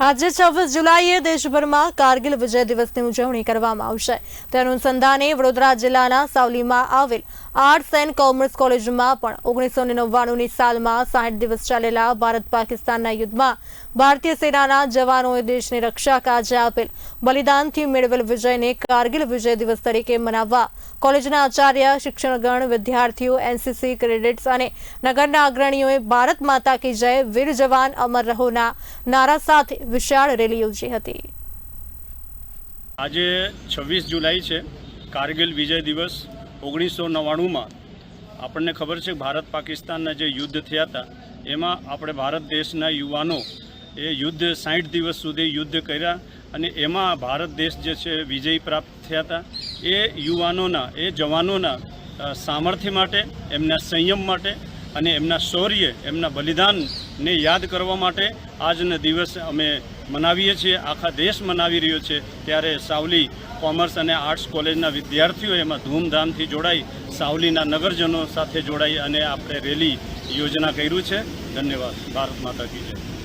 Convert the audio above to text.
આજે છવ્વીસ જુલાઈએ દેશભરમાં કારગિલ વિજય દિવસની ઉજવણી કરવામાં આવશે. તે અનુસંધાને વડોદરા જિલ્લાના સાવલીમાં આવેલ આર્ટસ એન્ડ કોમર્સ કોલેજમાં પણ ઓગણીસો નવ્વાણુંની સાલમાં સાઠ દિવસ ચાલેલા ભારત પાકિસ્તાનના યુદ્ધમાં ભારતીય સેનાના જવાનોએ દેશની રક્ષા કાજે આપેલ બલિદાનથી મેળવેલ વિજયને કારગિલ વિજય દિવસ તરીકે મનાવવા કોલેજના આચાર્ય, શિક્ષણગણ, વિદ્યાર્થીઓ, એનસીસી ક્રેડિટ્સ અને નગરના અગ્રણીઓએ ભારત માતા કી જય, વીર જવાન અમર રહોના નારા સાથે વિશાળ રેલી યોજી હતી. આજે છવ્વીસ જુલાઈ છે, કારગિલ વિજય દિવસ. ઓગણીસો નવ્વાણુંમાં આપણને ખબર છે, ભારત પાકિસ્તાનના જે યુદ્ધ થયા હતા, એમાં આપણે ભારત દેશના યુવાનો એ યુદ્ધ સાઠ દિવસ સુધી યુદ્ધ કર્યા અને એમાં ભારત દેશ જે છે, વિજય પ્રાપ્ત થયા હતા. એ યુવાનોના, એ જવાનોના સામર્થ્ય માટે, એમના સંયમ માટે અને એમના શૌર્ય, એમના બલિદાનને યાદ કરવા માટે આજનો દિવસ અમે મનાવીએ છીએ. આખા દેશ મનાવી રહ્યો છે. ત્યારે સાવલી કોમર્સ અને આર્ટ્સ કોલેજના વિદ્યાર્થીઓ એમાં ધૂમધામથી જોડાઈ, સાવલીના નગરજનો સાથે જોડાઈ અને આપણે રેલી યોજના કર્યું છે. ધન્યવાદ. ભારત માતા કી જય.